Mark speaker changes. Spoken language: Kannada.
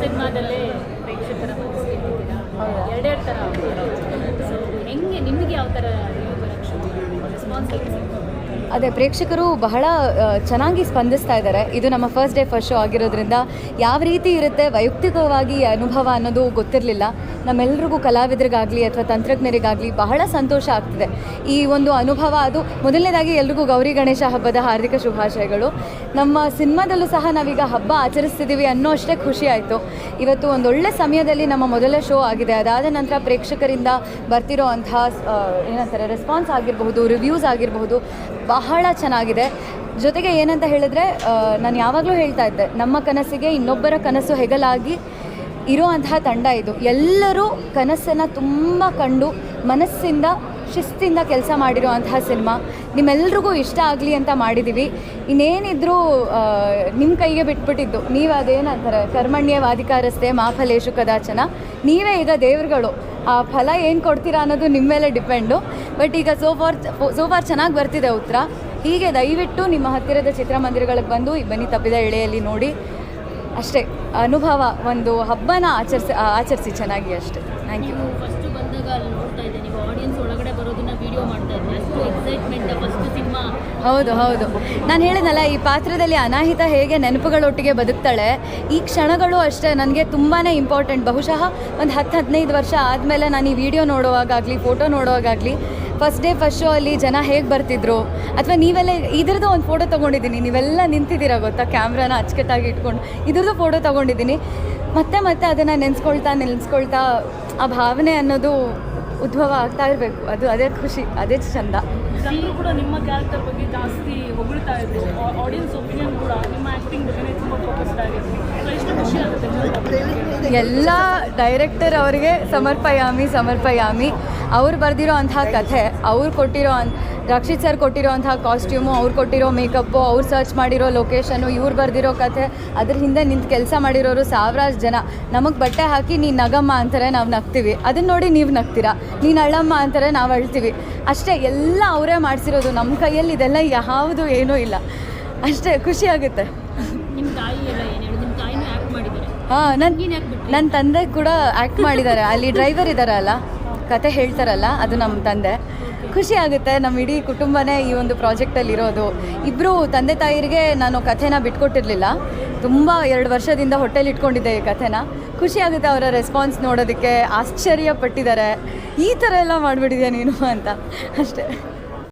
Speaker 1: ಸಿನಿಮಾದಲ್ಲೇ ಪ್ರೇಕ್ಷಕರ. ಎರಡೆರಡು ಥರ ಹೆಂಗೆ ನಿಮಗೆ ಯಾವ ಥರ ರೆಸ್ಪಾನ್ಸ್ ಹೇಗೆ ಸಿಗ್ತದೆ
Speaker 2: ಅದೇ, ಪ್ರೇಕ್ಷಕರು ಬಹಳ ಚೆನ್ನಾಗಿ ಸ್ಪಂದಿಸ್ತಾ ಇದ್ದಾರೆ. ಇದು ನಮ್ಮ ಫಸ್ಟ್ ಡೇ ಫಸ್ಟ್ ಶೋ ಆಗಿರೋದ್ರಿಂದ ಯಾವ ರೀತಿ ಇರುತ್ತೆ, ವೈಯಕ್ತಿಕವಾಗಿ ಅನುಭವ ಅನ್ನೋದು ಗೊತ್ತಿರಲಿಲ್ಲ. ನಮ್ಮೆಲ್ಲರಿಗೂ ಕಲಾವಿದರಿಗಾಗಲಿ ಅಥವಾ ತಂತ್ರಜ್ಞರಿಗಾಗಲಿ ಬಹಳ ಸಂತೋಷ ಆಗ್ತಿದೆ. ಈ ಒಂದು ಅನುಭವ ಅದು ಮೊದಲನೇದಾಗಿ ಎಲ್ರಿಗೂ ಗೌರಿ ಗಣೇಶ ಹಬ್ಬದ ಹಾರ್ದಿಕ ಶುಭಾಶಯಗಳು. ನಮ್ಮ ಸಿನಿಮಾದಲ್ಲೂ ಸಹ ನಾವೀಗ ಹಬ್ಬ ಆಚರಿಸ್ತಿದ್ದೀವಿ ಅನ್ನೋ ಅಷ್ಟೇ ಖುಷಿ ಆಯಿತು. ಇವತ್ತು ಒಂದೊಳ್ಳೆ ಸಮಯದಲ್ಲಿ ನಮ್ಮ ಮೊದಲ ಶೋ ಆಗಿದೆ. ಅದಾದ ನಂತರ ಪ್ರೇಕ್ಷಕರಿಂದ ಬರ್ತಿರೋ ಅಂತಹ ಏನಂತಾರೆ ರೆಸ್ಪಾನ್ಸ್ ಆಗಿರಬಹುದು ರಿವ್ಯೂಸ್ ಆಗಿರಬಹುದು ಬಹಳ ಚೆನ್ನಾಗಿದೆ. ಜೊತೆಗೆ ಏನಂತ ಹೇಳಿದ್ರೆ ನಾನು ಯಾವಾಗಲೂ ಹೇಳ್ತಾ ಇದ್ದೆ, ನಮ್ಮ ಕನಸಿಗೆ ಇನ್ನೊಬ್ಬರ ಕನಸು ಹೆಗಲಾಗಿ ಇರುವಂತಹ ತಂಡ ಇದು. ಎಲ್ಲರೂ ಕನಸನ್ನು ತುಂಬ ಕಂಡು ಮನಸ್ಸಿಂದ, ಶಿಸ್ತಿಂದ ಕೆಲಸ ಮಾಡಿರುವಂತಹ ಸಿನಿಮಾ. ನಿಮ್ಮೆಲ್ರಿಗೂ ಇಷ್ಟ ಆಗಲಿ ಅಂತ ಮಾಡಿದ್ದೀವಿ ಇನ್ನೇನಿದ್ರೂ ನಿಮ್ಮ ಕೈಗೆ ಬಿಟ್ಬಿಟ್ಟಿದ್ದು. ನೀವು ಅದೇನಂತಾರೆ ಕರ್ಮಣ್ಯವಾಧಿಕಾರಸ್ತೆ ಮಾಫಲೇಶು ಕದಾಚನ. ನೀವೇ ಈಗ ದೇವ್ರುಗಳು. ಆ ಫಲ ಏನು ಕೊಡ್ತೀರಾ ಅನ್ನೋದು ನಿಮ್ಮ ಮೇಲೆ ಡಿಪೆಂಡು. ಬಟ್ ಈಗ ಸೋಫಾರ್ ಸೋಫಾರ್ ಚೆನ್ನಾಗಿ ಬರ್ತಿದೆ ಉತ್ತರ. ಹೀಗೆ ದಯವಿಟ್ಟು ನಿಮ್ಮ ಹತ್ತಿರದ ಚಿತ್ರಮಂದಿರಗಳಿಗೆ ಬಂದು ಬನ್ನಿ ತಪ್ಪಿದ ಎಳೆಯಲ್ಲಿ ನೋಡಿ. ಅಷ್ಟೇ, ಅನುಭವ ಒಂದು ಹಬ್ಬನ ಆಚರಿಸಿ ಆಚರಿಸಿ ಚೆನ್ನಾಗಿ ಅಷ್ಟೇ. ಥ್ಯಾಂಕ್ ಯು ಹೌದು ಹೌದು. ನಾನು ಹೇಳಿದ್ನಲ್ಲ, ಈ ಪಾತ್ರದಲ್ಲಿ ಅನಾಹಿತ ಹೇಗೆ ನೆನಪುಗಳೊಟ್ಟಿಗೆ ಬದುಕ್ತಾಳೆ, ಈ ಕ್ಷಣಗಳು ಅಷ್ಟೇ ನನಗೆ ತುಂಬಾ ಇಂಪಾರ್ಟೆಂಟ್ ಬಹುಶಃ ಒಂದು ಹತ್ತು ಹದಿನೈದು ವರ್ಷ ಆದಮೇಲೆ ನಾನು ಈ ವಿಡಿಯೋ ನೋಡುವಾಗಲಿ ಫೋಟೋ ನೋಡುವಾಗಲಿ ಫಸ್ಟ್ ಡೇ ಫಸ್ಟ್ ಶೋ ಅಲ್ಲಿ ಜನ ಹೇಗೆ ಬರ್ತಿದ್ರು? ಅಥವಾ ನೀವೆಲ್ಲ ಇದ್ರದ್ದು ಒಂದು ಫೋಟೋ ತೊಗೊಂಡಿದ್ದೀನಿ. ನೀವೆಲ್ಲ ನಿಂತಿದ್ದೀರಾ ಗೊತ್ತಾ? ಕ್ಯಾಮ್ರಾನ ಅಚ್ಚುಕಟ್ಟಾಗಿ ಇಟ್ಕೊಂಡು. ಇದ್ರದ್ದು ಫೋಟೋ ತೊಗೊಂಡಿದ್ದೀನಿ. ಮತ್ತೆ ಮತ್ತೆ ಅದನ್ನು ನೆನೆಸ್ಕೊಳ್ತಾ ನೆನೆಸ್ಕೊಳ್ತಾ, ಆ ಭಾವನೆ ಅನ್ನೋದು ಉದ್ಭವ ಆಗ್ತಾ ಇರಬೇಕು. ಅದು ಅದೇ ಖುಷಿ ಅದೇ ಚಂದ.
Speaker 3: ಜನರು ಕೂಡ ನಿಮ್ಮ ಕ್ಯಾರೆಕ್ಟರ್ ಬಗ್ಗೆ ಜಾಸ್ತಿ ಹೊಗಳ್ತಾ ಇದ್ರು ಆಡಿಯನ್ಸ್ ಒಪಿನಿಯನ್ ಕೂಡ ನಿಮ್ಮ ಆ್ಯಕ್ಟಿಂಗ್ ಬಗ್ಗೆ ತುಂಬ ಫೋಕಸ್ಡ್ ಆಗಿತ್ತು ಸೊ ಎಷ್ಟು ಖುಷಿ ಆಗುತ್ತೆ
Speaker 2: ಎಲ್ಲ ಡೈರೆಕ್ಟರ್ ಅವರಿಗೆ ಸಮರ್ಪಯಾಮಿ ಸಮರ್ಪಯಾಮಿ. ಅವ್ರು ಬರೆದಿರೋ ಅಂತಹ ಕಥೆ ಅವ್ರು ಕೊಟ್ಟಿರೋ ಅನ್ ರಕ್ಷಿತ್ ಸರ್ ಕೊಟ್ಟಿರೋ ಅಂತಹ ಕಾಸ್ಟ್ಯೂಮು ಅವ್ರು ಕೊಟ್ಟಿರೋ ಮೇಕಪ್ಪು ಅವ್ರು ಸರ್ಚ್ ಮಾಡಿರೋ ಲೊಕೇಶನು ಇವ್ರು ಬರೆದಿರೋ ಕಥೆ ಅದ್ರ ಹಿಂದೆ ನಿಂತು ಕೆಲಸ ಮಾಡಿರೋರು ಸಾವಿರಾರು ಜನ. ನಮಗೆ ಬಟ್ಟೆ ಹಾಕಿ ನೀನು ನಗಮ್ಮ ಅಂತಾರೆ ನಾವು ನಗ್ತೀವಿ. ಅದನ್ನ ನೋಡಿ ನೀವು ನಗ್ತೀರಾ? ನೀನು ಅಳ್ಳಮ್ಮ ಅಂತಾರೆ ನಾವು ಅಳ್ತೀವಿ. ಅಷ್ಟೇ ಎಲ್ಲ ಅವರೇ ಮಾಡಿಸಿರೋದು ನಮ್ಮ ಕೈಯಲ್ಲಿ ಇದೆಲ್ಲ ಯಾವುದು ಏನೂ ಇಲ್ಲ. ಅಷ್ಟೇ ಖುಷಿ ಆಗುತ್ತೆ. ಹಾಂ ನನ್ನ ನನ್ನ ತಂದೆ ಕೂಡ ಆ್ಯಕ್ಟ್ ಮಾಡಿದ್ದಾರೆ. ಅಲ್ಲಿ ಡ್ರೈವರ್ ಇದ್ದಾರಲ್ಲ ಕತೆ ಹೇಳ್ತಾರಲ್ಲ ಅದು ನಮ್ಮ ತಂದೆ. ಖುಷಿ ಆಗುತ್ತೆ. ನಮ್ಮ ಇಡೀ ಕುಟುಂಬನೇ ಈ ಒಂದು ಪ್ರಾಜೆಕ್ಟಲ್ಲಿ ಇರೋದು. ಇಬ್ಬರು ತಂದೆ ತಾಯಿರಿಗೆ ನಾನು ಕಥೆನ ಬಿಟ್ಕೊಟ್ಟಿರಲಿಲ್ಲ. ತುಂಬ ಎರಡು ವರ್ಷದಿಂದ ಹೊಟ್ಟೆಲಿ ಇಟ್ಕೊಂಡಿದ್ದೆ ಈ ಕಥೆನ. ಖುಷಿ ಆಗುತ್ತೆ ಅವರ ರೆಸ್ಪಾನ್ಸ್ ನೋಡೋದಕ್ಕೆ. ಆಶ್ಚರ್ಯ ಪಟ್ಟಿದ್ದಾರೆ ಈ ಥರ ಎಲ್ಲ ಮಾಡಿಬಿಟ್ಟಿದ್ಯಾ ನೀನು ಅಂತ. ಅಷ್ಟೇ.